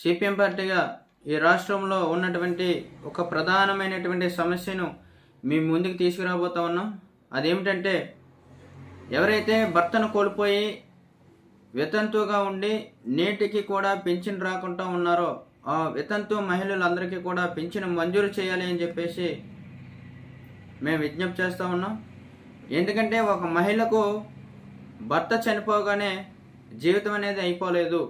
CPM పార్టీగా ఈ రాష్ట్రంలో ఉన్నటువంటి ఒక ప్రధానమైనటువంటి సమస్యను మేము ముందుకు తీసుకురాబోతా ఉన్నాం. అదేమిటంటే ఎవరైతే భర్తను కోల్పోయి వితంతువుగా ఉండి నేటికి కూడా పింఛన్ రాకుండా ఉన్నారో ఆ వితంతు మహిళలందరికీ కూడా పింఛను మంజూరు చేయాలి అని చెప్పేసి మేము విజ్ఞప్తి చేస్తూ ఉన్నాం. ఎందుకంటే ఒక మహిళకు భర్త చనిపోగానే జీవితం అనేది అయిపోలేదు.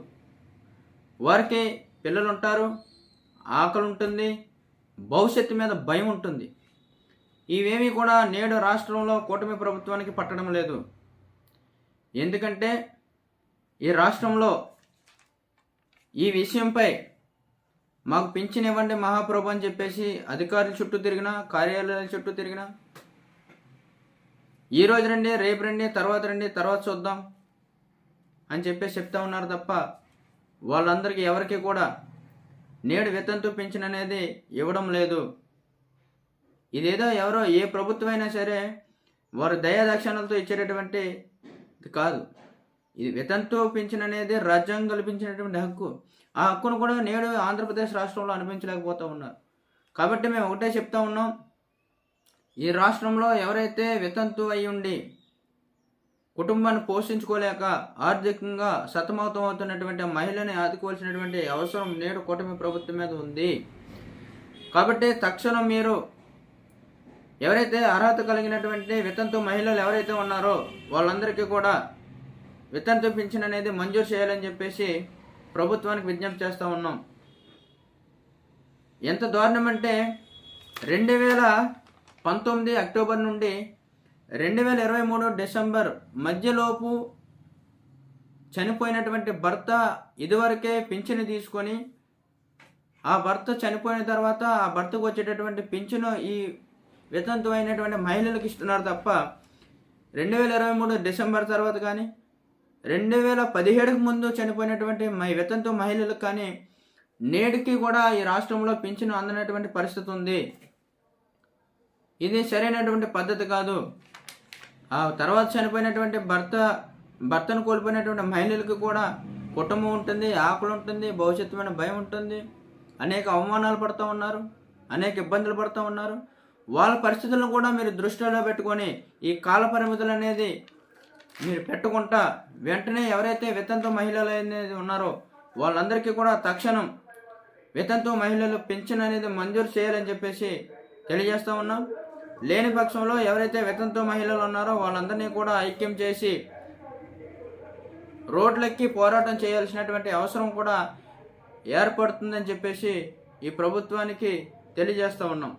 వారికి పిల్లలు ఉంటారు ఆకలి ఉంటుంది భవిష్యత్తు మీద భయం ఉంటుంది ఇవేమీ కూడా నేడు రాష్ట్రంలో కూటమి ప్రభుత్వానికి పట్టడం లేదు. ఎందుకంటే ఈ రాష్ట్రంలో ఈ విషయంపై మాకు పింఛన్ ఇవ్వండి మహాప్రభు అని చెప్పేసి అధికారుల చుట్టూ తిరిగినా కార్యాలయాల చుట్టూ తిరిగినా ఈ రోజు రండి రేపు రండి తర్వాత రండి తర్వాత చూద్దాం అని చెప్పేసి చెప్తా ఉన్నారు తప్ప వాళ్ళందరికీ ఎవరికి కూడా నేడు వితంతు పింఛన్ అనేది ఇవ్వడం లేదు. ఇదేదో ఎవరో ఏ ప్రభుత్వమైనా సరే వారు దయాదక్షిణలతో ఇచ్చేటటువంటి కాదు. ఇది వితంతు పెన్షన్ అనేది రాజ్యాంగం కల్పించినటువంటి హక్కు. ఆ హక్కును కూడా నేడు ఆంధ్రప్రదేశ్ రాష్ట్రంలో అనిపించలేకపోతూ ఉన్నారు. కాబట్టి మేము ఒకటే చెప్తా ఉన్నాం. ఈ రాష్ట్రంలో ఎవరైతే వితంతు అయి ఉండి కుటుంబాన్ని పోషించుకోలేక ఆర్థికంగా సతమతం అవుతున్నటువంటి మహిళని ఆదుకోవాల్సినటువంటి అవసరం నేడు కూటమి ప్రభుత్వం మీద ఉంది. కాబట్టి తక్షణం మీరు ఎవరైతే అర్హత కలిగినటువంటి వితంతు మహిళలు ఎవరైతే ఉన్నారో వాళ్ళందరికీ కూడా వితంతు పింఛన్ అనేది మంజూరు చేయాలని చెప్పేసి ప్రభుత్వానికి విజ్ఞప్తి చేస్తూ ఉన్నాం. ఎంత దారుణం అంటే రెండు వేల పంతొమ్మిది అక్టోబర్ నుండి రెండు వేల ఇరవై మూడు డిసెంబర్ మధ్యలోపు చనిపోయినటువంటి భర్త ఇదివరకే పింఛను తీసుకొని ఆ భర్త చనిపోయిన తర్వాత ఆ భర్తకు వచ్చేటటువంటి పింఛను ఈ వితంతు అయినటువంటి మహిళలకు ఇస్తున్నారు తప్ప రెండు వేల ఇరవై మూడు డిసెంబర్ తర్వాత కానీ రెండు వేల పదిహేడుకు ముందు చనిపోయినటువంటి మై వితంతు మహిళలకు కానీ నేటికి కూడా ఈ రాష్ట్రంలో పింఛను అందనటువంటి పరిస్థితి ఉంది. ఇది సరైనటువంటి పద్ధతి కాదు. ఆ తర్వాత చనిపోయినటువంటి భర్త భర్తను కోల్పోయినటువంటి మహిళలకు కూడా కుటుంబం ఉంటుంది ఆకులు ఉంటుంది భవిష్యత్తుమైన భయం ఉంటుంది. అనేక అవమానాలు పడుతూ ఉన్నారు అనేక ఇబ్బందులు పడుతూ ఉన్నారు. వాళ్ళ పరిస్థితులను కూడా మీరు దృష్టిలో పెట్టుకొని ఈ కాల పరిమితులు అనేది మీరు పెట్టుకుంటా వెంటనే ఎవరైతే వితంతు మహిళలు అనేది ఉన్నారో వాళ్ళందరికీ కూడా తక్షణం వితంతు మహిళలు పెన్షన్ అనేది మంజూరు చేయాలని చెప్పేసి తెలియజేస్తూ ఉన్నాం. లేని పక్షంలో ఎవరైతే వితంతు మహిళలు ఉన్నారో వాళ్ళందరినీ కూడా ఐక్యం చేసి రోడ్లెక్కి పోరాటం చేయాల్సినటువంటి అవసరం కూడా ఏర్పడుతుందని చెప్పేసి ఈ ప్రభుత్వానికి తెలియజేస్తూ ఉన్నాం.